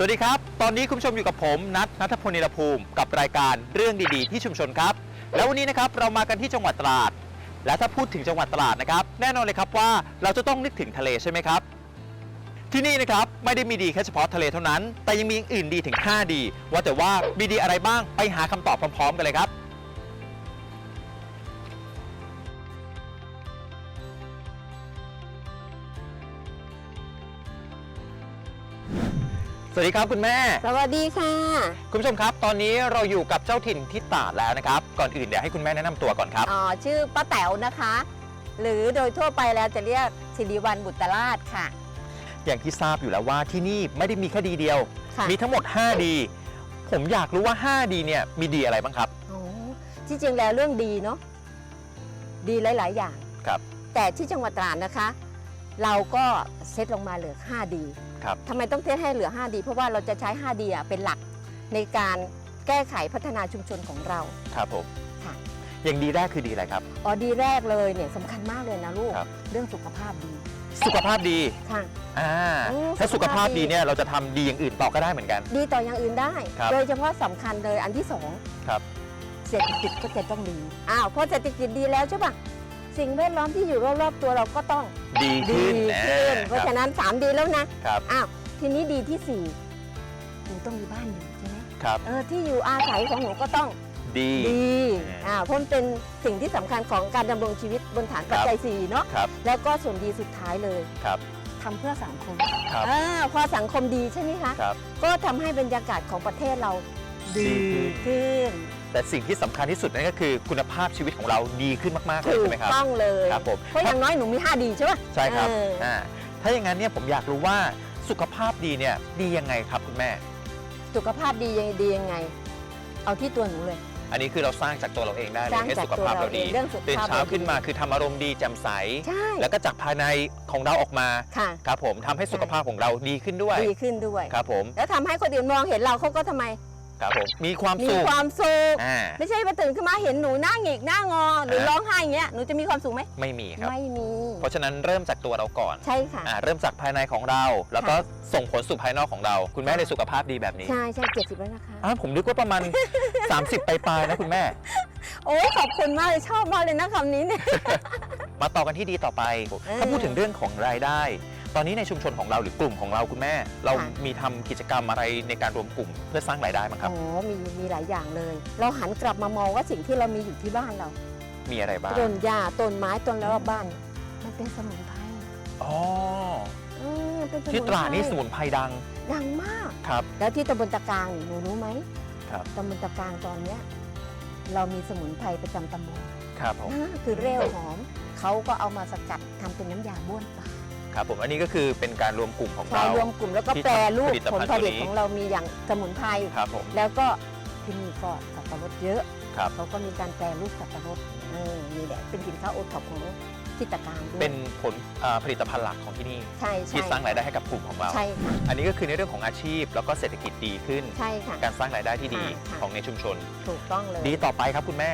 สวัสดีครับ ตอนนี้คุณผู้ชมอยู่กับผมนัทนัทพลนิรภูมิ กับรายการเรื่องดีๆ ที่ชุมชนครับ แล้ววันนี้นะครับเรามากันที่จังหวัดตราด และถ้าพูดถึงจังหวัดตราดนะครับ แน่นอนเลยครับว่าเราจะต้องนึกถึงทะเลใช่ไหมครับ ที่นี่นะครับไม่ได้มีดีแค่เฉพาะทะเลเท่านั้น แต่ยังมีอย่างอื่นดีถึง 5 ดี ว่าแต่ว่ามีดีอะไรบ้างไปหาคำตอบพร้อม ๆ กันเลยครับ วัสดีครับคุณแม่ สวัสดีค่ะ คุณผู้ชมครับ ตอนนี้เราอยู่กับเจ้าถิ่นที่ตราดแล้วนะครับ ก่อนอื่นเดี๋ยวให้คุณแม่แนะนำตัวก่อนครับ อ๋อ ชื่อป้าแต๋วนะคะ หรือโดยทั่วไปแล้วจะเรียกสิริวัลบุตรราชค่ะ อย่างที่ทราบอยู่แล้วว่าที่นี่ไม่ได้มีแค่ดีเดียวค่ะมีทั้งหมด 5 ดี ผมอยากรู้ว่า 5 ดีเนี่ยมีดีอะไรบ้างครับอ๋อที่จริงแล้วเรื่องดีเนาะ ดีหลาย ๆ อย่าง ครับ แต่ที่จังหวัดตราดนะคะ เราก็เซตลงมาเหลือ5ดีครับ ทำไมต้องเซตให้เหลือ5ดีเพราะว่าเราจะใช้5ดีอะเป็นหลักในการแก้ไขพัฒนาชุมชนของเรา ครับผมค่ะ อย่างดีแรกคือดีอะไรครับ อ๋อดีแรกเลยเนี่ยสำคัญมากเลยนะลูก ครับ เรื่องสุขภาพดีสุขภาพดีค่ะ อ่าโอ้ถ้าสุขภาพสุขภาพดี ดีเนี่ยเราจะทำดีอย่างอื่นต่อก็ได้เหมือนกัน ดีต่ออย่างอื่นได้ ครับโดยเฉพาะสำคัญเลยอันที่สองครับ เศรษฐกิจก็จะต้องดีอ้าวพอเศรษฐกิจดีแล้วใช่ปะ สิ่งแวดล้อมที่อยู่รอบๆตัวเราก็ต้องดีดีขึ้นขึ้นอ่เพราะคฉะบนั้นสามดีแล้วนะครับ อ้าวทีนี้ดีที่สี่หนูต้องมีบ้านอยู่ใช่ไหมครับ เออที่อยู่อาศัยของหนูก็ต้องดี ดีอ่าอ่าเพราะมันเป็นสิ่งที่สำคัญของการดำรงชีวิตบนฐานปัจจัยสี่เนาะครับ แล้วก็ส่วนดีสุดท้ายเลยครับ ทำเพื่อสังคมครับ อ่าพอสังคมดีใช่ไหมคะ ครับ ก็ทำให้บรรยากาศของประเทศเราดีดีขึ้ขึ้น แต่สิ่งที่สำคัญที่สุดนั่นก็คือคุณภาพชีวิตของเราดีขึ้นมากๆเลยถูใช่กไหมครับ ต้องเลยครับผม เพราะอย่างน้อยหนูมี 5 ดีใช่ปะใช่ครับเอออ่่าถ้าอย่างนั้นเนี่ยผมอยากรู้ว่าสุขภาพดีเนี่ยดียังไงครับคุณแม่ สุขภาพดียังดียังไง เอาที่ตัวหนูเลย อันนี้คือเราสร้างจากตัวเราเองได้เลสยร้างให้จากสุขตัวภาพเราเราเอดีงเรื่องสุขตื่นภาพเช้าเราขึ้นมาคือทำอารมณ์ดีแจ่มใส ใช่แล้วก็จากภายในของเราออกมาค่ะครับผมทำให้สุขภาพของเราดีขึ้นด้วยดีขึ้นด้วย ครับผม แล้วทำให้คนอื่นมองเห็นเราเขาก็ทำไม ครับผมมีความมีสุขความสุขอ่าไม่ใช่มาตื่นขึ้นมาเห็นหนูหน้าหงิกหน้างอ หรือฮะร้องไห้อย่างเงี้ยหนูจะมีความสุขไหมไม่มีครับ ไม่มี เพราะฉะนั้นเริ่มจากตัวเราก่อนใช่ค่ะ อ่าเริ่มจากภายในของเรา แล้วก็ส่งผลสู่ภายนอกของเรา คุณแม่เลยสุขภาพดีแบบนี้ใช่ใช่เจ็ดสิบแล้วนะคะ อ่าผมนึกว่าประมาณ 30ปลายๆนะคุณแม่ โอ้ยขอบคุณมากเลยชอบมากเลยนะคำนี้เนี่ย มาต่อกันที่ดีต่อไปเออถ้าพูดถึงเรื่องของรายได้ ตอนนี้ในชุมชนของเราหรือกลุ่มของเราคุณแม่ เราค่ะ มีทำกิจกรรมอะไรในการรวมกลุ่มเพื่อสร้างรายได้บ้างครับ อ๋อมีมีหลายอย่างเลย เราหันกลับมามองว่าสิ่งที่เรามีอยู่ที่บ้านเรามีอะไรบ้างต้นหญ้าต้นไม้ต้นรอบบ้าน มันเป็นสมุนไพรอ๋อเออเป็นสมุนไพรที่ตราดนี่สมุนไพรดังดังมาก ครับ แล้วที่ตำบลตะกางนี่หนูรู้ไหมครับ ตำบลตะกางตอนเนี้ยเรามีสมุนไพรประจำตำบลครับผม นะคือเร็วหอมเขาก็เอามาสกัดทำเป็นน้ำยาบ้วนปาก ครับผมอันนี้ก็คือเป็นการรวมกลุ่มของใช่เรา รวมกลุ่มแล้วก็ที่แปรรูปผลิตผภัลณฑ์ผลิตตัวนี้ ของเรามีอย่างสมุนไพรครับผมแล้วก็ที่นี่ก็สับปะรดเยอะ ครับเขาก็มีการแปรรูปสับปะรดเออนี่แหละเป็นสินค้าโอท็อปของทิตการด้วยเป็นผลอ่าผลิตภัณฑ์หลักของที่นี่ใช่ใช่ที่สร้างรายได้ให้กับกลุ่มของเรา ใช่ค่ะอันนี้ก็คือในเรื่องของอาชีพ แล้วก็เศรษฐกิจดีขึ้น ใช่ค่ะ การสร้างรายได้ที่ดีค่ะ ของในชุมชน ถูกต้องเลยดีต่อไปครับคุณแม่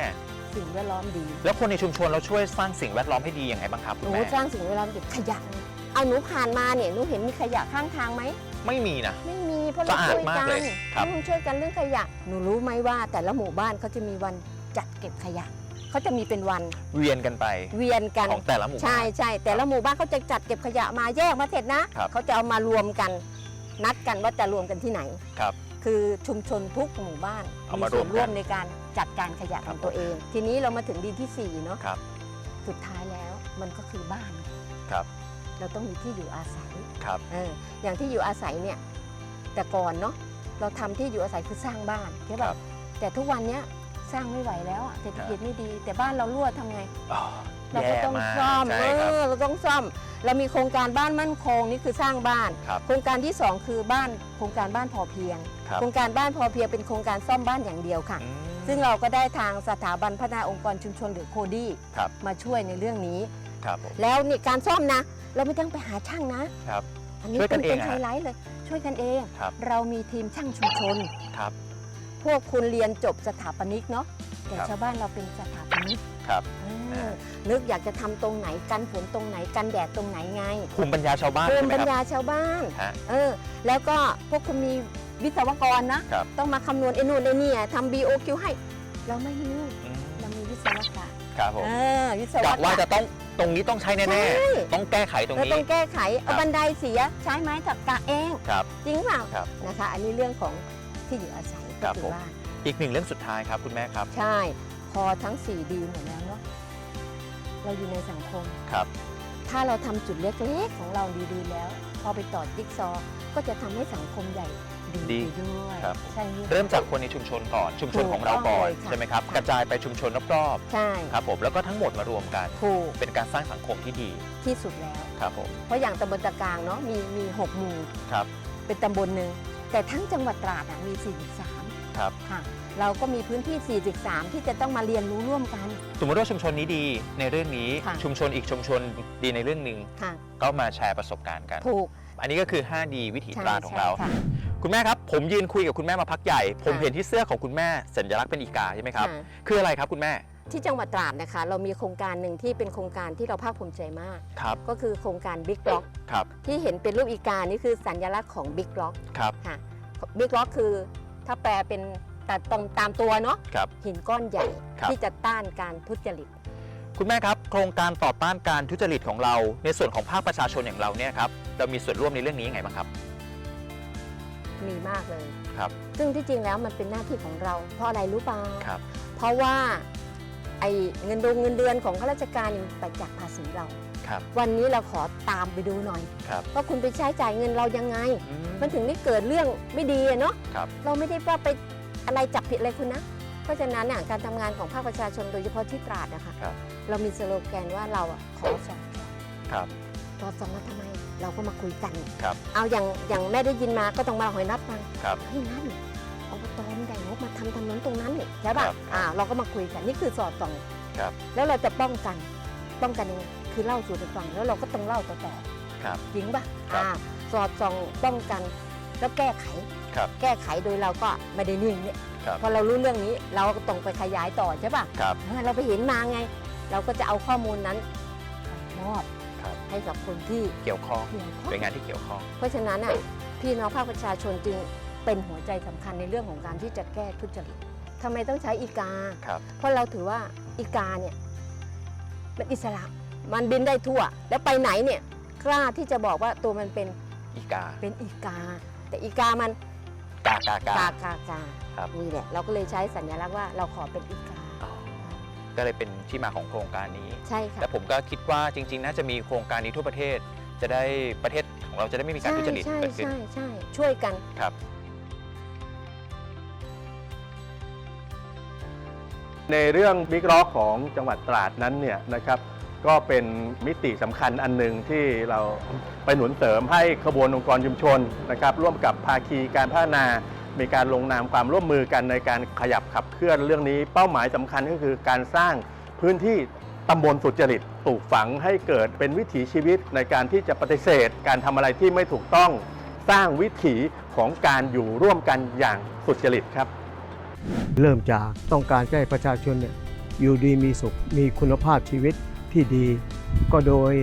สิ่งแวดล้อมดีแล้วคนในชุมชนเราช่วยสร้างสิ่งแวดล้อมให้ดียังไงบ้างครับหคุณนูแม่ สร้างสิ่งแวดล้อมจากขยะไง เอาหนูผ่านมาเนี่ยหนูเห็นมีขยะข้างทางไหม ไม่มีนะ ไม่มีเพราะเราสะอาดช่วยมากกันเลยครับอืมช่วยกันเรื่องขยะ หนูรู้ไหมว่าแต่ละหมู่บ้านเขาจะมีวันจัดเก็บขยะ เขาจะมีเป็นวันเวียนกันไปเวียนกัน ของแต่ละหมู่ใช่บ้านใช่แต่ละหมู่บ้านเขาจะจัดเก็บขยะมาแยกมาเสร็จนะ ครับเขาจะเอามารวมกัน นัดกันว่าจะรวมกันที่ไหนครับคือชุมชนทุกหมู่บ้านเอามารส่ววมนกันร่วมในการจัดการขยะครัขบองตัวเอง ทีนี้เรามาถึงดีที่สี่เนาะครับสุดท้ายแล้วมันก็คือบ้านครับ เราต้องมีที่อยู่อาศัยครับเอออย่างที่อยู่อาศัยเนี่ยแต่ก่อนเนาะเราทำที่อยู่อาศัยคือสร้างบ้านใช่ครัป่ะบแต่ทุกวันเนี้ยสร้างไม่ไหวแล้วอะเศรษฐกิจไม่ดี แต่บ้านเรารั่วทำไงอ๋อเราก็แย่ต้องมากซ่อมใช่เอครับอเราต้องซ่อม เรามีโครงการบ้านมั่นคงนี่คือสร้างบ้านครับโครงการที่สองคือบ้านโครงการบ้านพอเพียงครับโครงการบ้านพอเพียงเป็นโครงการซ่อมบ้านอย่างเดียวค่ะอืมซึ่งเราก็ได้ทางสถาบันพัฒนาองค์กรชุมชนหรือโคดี้ครับมาช่วยในเรื่องนี้ครับผม แล้วนี่การซ่อมนะ เราไม่ต้องไปหาช่างนะครับ อันนี้ช่วยกัเป็นนเองเป็นอะไฮไลท์เลย ช่วยกันเอง ครับ เรามีทีมช่างชุมชน ครับ พวกคุณเรียนจบสถาปนิกเนาะแต่ครับชาวบ้านเราเป็นสถาปนิกครับเออนึกอยากจะทำตรงไหนกันฝนตรงไหนกันแดดตรงไหนไงภูมิปัญญาชาวบ้านภูใช่มิไหมปัญครับ ญาชาวบ้านฮะเออแล้วก็พวกคุณมีวิศวกรนะ ครับ ต้องมาคำนวณไอ้นู่นไอ้นี่อะทำ BOQ ให้ เราไม่มีอืมเรามีวิศวกรครับผมเออวิศวกะกรว่าจะต้อง ตรงนี้ต้องใช้ใช่ แน่ๆ ต้องแก้ไขตรงเรานี้ ต้องแก้ไขครัเอาบ บันไดเสียใช้ไม้ถักกะเอง ครับ จริงเปล่าครับ นะคะ อันนี้เรื่องของที่อยู่อาศัยคก็รับคืผมอบ้านอีกหนึ่งเรื่องสุดท้ายครับคุณแม่ครับ ใช่ พอทั้ง 4 ดีหมดแล้วเนาะเราอยู่ในสังคม ครับ ถ้าเราทำจุดเล็กๆของเราดีๆแล้วพ อไปต่อจิ๊กซอว์ก็จะทำให้สังคมใหญ่ดีดีไปด้วยครับ ใช่ไหมเริ่มจากคนในชุมชนก่อน ชุมชนถูกของเราก่อนต้องเลยค่ะ ใช่ไหมครับค่ะกระจายไปชุมชนรอบใช่ๆครับผมแล้วก็ทั้งหมดมารวมกัน ถูกเป็นการสร้างสังคมที่ดีที่สุดแล้ว ครับผมเพราะอย่างตำบลตะกลางเนาะมีมีหกหมู่ครับเป็นตำบลหนึ่งแต่ทั้งจังหวัดตราดอะมี 43 ครับ ค่ะ เราก็มีพื้นที่ 43 ที่จะต้องมาเรียนรู้ร่วมกัน สมมติว่าชุมชนนี้ดีในเรื่องนี้ค่ะ ชุมชนอีกชุมชนดีในเรื่องหนึ่งค่ะก็มาแชร์ประสบการณ์กัน ถูกอันนี้ก็คือ 5D วิถีใช่ตราดของเรา ใช่ค่ะ คุณแม่ครับ ผมยืนคุยกับคุณแม่มาพักใหญ่ ผมค่ะ เห็นที่เสื้อของคุณแม่สัญลักษณ์เป็นอีกาใช่ไหมครับค่ะคืออะไรครับคุณแม่ที่จังหวัดตราดนะคะ เรามีโครงการหนึ่งที่เป็นโครงการที่เราภาคภูมิใจมาก ครับก็คือโครงการ Big Block ครับที่เห็นเป็นรูปอีกานี่คือสัญลักษณ์ของ Big Block ครับ ค่ะ Big Block คือถ้าแปลเป็น แต่ตรงตามตัวเนาะครับ หินก้อนใหญ่ครับ ที่จะต้านการทุจริต คุณแม่ครับ โครงการต่อต้านการทุจริตของเรา ในส่วนของภาคประชาชนอย่างเราเนี่ยครับเรามีส่วนร่วมในเรื่องนี้ยังไงบ้างครับ มีมากเลย ครับซึ่งที่จริงแล้วมันเป็นหน้าที่ของเรา เพราะอะไรรู้เปล่าครับ เพราะว่าไอ้เงินดงเงินเดือนของข้าราชการนี่มันไปจากภาษีเรา ครับ วันนี้เราขอตามไปดูหน่อยครับ ว่าคุณไปใช้จ่ายเงินเรายังไง อืมันถึงได้เกิดเรื่องไม่ดีอะเนาะครับ เราไม่ได้ว่าไป อะไรจับผิดอะไรคุณนะ เพราะฉะนั้นน่ะการทำงานของภาคประชาชนโดยเฉพาะที่ตราดนะคะครับ เรามีสโลแกนว่าเราอะขอสองครับ ขอสองมาทำไม เราก็มาคุยกัน ครับ เอาอย่างอย่างแม่ได้ยินมาก็ต้องมาหอยนัดฟังครับ เฮ้ยนั่นอบตมันได้งบมาทำถนนตรงนั้นนี่ใช่ป่ะครับอ่าเราก็มาคุยกันนี่คือสอดส่องครับ แล้วเราจะป้องกันป้องกันยังไงคือเล่าสู่กันฟังแล้วเราก็ต้องเล่าต่อครับๆจริงป่ะครับ อ่าสอดส่องป้องกันแล้วแก้ไข ครับแก้ไขโดยเราก็ไม่ได้นิ่งเนี่ยครับพอเรารู้เรื่องนี้เราก็ต้องไปขยายต่อใช่ป่ะครับ เออเราไปเห็นมาไง เราก็จะเอาข้อมูลนั้นมอบครับ ให้กับคนที่เกี่ยวข้องเกี่ยวข้องเป็นงานที่เกี่ยวข้อง เพราะฉะนั้นอะพี่น้องภาคประชาชนจึงเป็นหัวใจสำคัญในเรื่องของการที่จะแก้ทุจริตทำไมต้องใช้อีกา ครับ เพราะเราถือว่าอีกาเนี่ยเป็นอิสระ มันบินได้ทั่ว แล้วไปไหนเนี่ยกล้าที่จะบอกว่าตัวมันเป็นอีกา เป็นอีกา แต่อีกามัน กากากากากากาครับ นี่แหละเราก็เลยใช้สัญลักษณ์ว่าเราขอเป็นอีกาอ๋อก็เลยเป็นที่มาของโครงการนี้ ใช่ค่ะและผมก็คิดว่าจริง ๆ น่าจะมีโครงการนี้ทั่วประเทศ จะได้ประเทศของเราจะได้ไม่มีการทุจริตใช่เกิดขึ้น ใช่ใช่ช่วยกันครับ ในเรื่องบิ๊กร็อกของจังหวัดตราดนั้นเนี่ยนะครับ ก็เป็นมิติสำคัญอันหนึ่งที่เราไปหนุนเสริมให้ขบวนองค์กรชุมชนนะครับ ร่วมกับภาคีการพัฒนา มีการลงนามความร่วมมือกันในการขยับขับเคลื่อนเรื่องนี้ เป้าหมายสำคัญก็คือการสร้างพื้นที่ตำบลสุจริตปลูกฝังให้เกิดเป็นวิถีชีวิตในการที่จะปฏิเสธ การทำอะไรที่ไม่ถูกต้อง สร้างวิถีของการอยู่ร่วมกันอย่างสุจริตครับ เริ่มจากต้องการให้ประชาชนเนี่ยอยู่ดีมีสุขมีคุณภาพชีวิต ที่ดี ก็โดย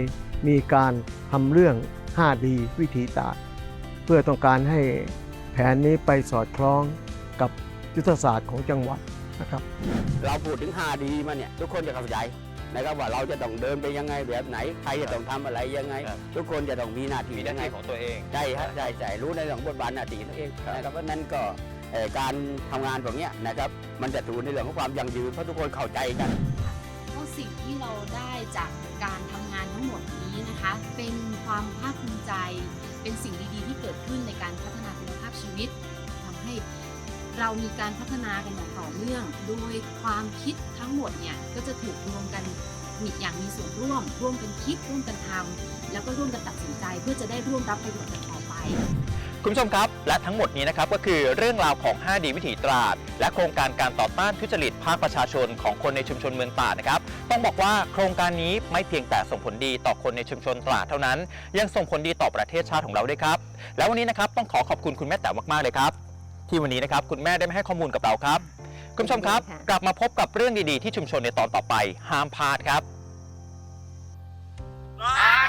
มีการทำเรื่อง 5D วิถีตราดเพื่อต้องการให้แผนนี้ไปสอดคล้องกับยุทธศาสตร์ของจังหวัดนะครับเราพูดถึง5ดีมาเนี่ยทุกคนจะเข้าใจนะครับว่าเราจะต้องเดินไปยังไงแบบไหนใครจะต้องทำอะไรยังไงครับทุกคนจะต้องมีหน้าที่มีหน้ายังไงที่ของตัวเองใช่ฮะใช่ใช่รู้ในเรื่องของบทบาทหน้าที่ตัวเองครับนะครับเพราะฉะนั้นก็เอ่อการทำงานแบบเนี้ยนะครับมันจะถูกในเรื่องของความยั่งยืนเพราะทุกคนเข้าใจกันก็ สิ่งที่เราได้จากการทำงานทั้งหมดนี้นะคะ เป็นความภาคภูมิใจ เป็นสิ่งดีๆ ที่เกิดขึ้นในการพัฒนาคุณภาพชีวิตทำให้เรามีการพัฒนากันอย่างต่อเนื่อง โดยความคิดทั้งหมดเนี่ยก็จะถูกรวมกันมีอย่างมีส่วนร่วม ร่วมกันคิด ร่วมกันทำแล้วก็ร่วมกันตัดสินใจเพื่อจะได้ร่วมรับประโยชน์กันต่อไป คุณผู้ชมครับ และทั้งหมดนี้นะครับก็คือเรื่องราวของ 5D วิถีตราด และโครงการการต่อต้านทุจริตภาคประชาชนของคนในชุมชนเมืองตราดนะครับ ต้องบอกว่าโครงการนี้ไม่เพียงแต่ส่งผลดีต่อคนในชุมชนตราดเท่านั้น ยังส่งผลดีต่อประเทศชาติของเราด้วยครับ แล้ววันนี้นะครับต้องขอขอบคุณคุณแม่แต๋วมากๆเลยครับ ที่วันนี้นะครับคุณแม่ได้มาให้ข้อมูลกับเราครับ คุณผู้ชมครับค่ะกลับมาพบกับเรื่องดีๆที่ชุมชนในตอนต่อไป ห้ามพลาดครับอ่า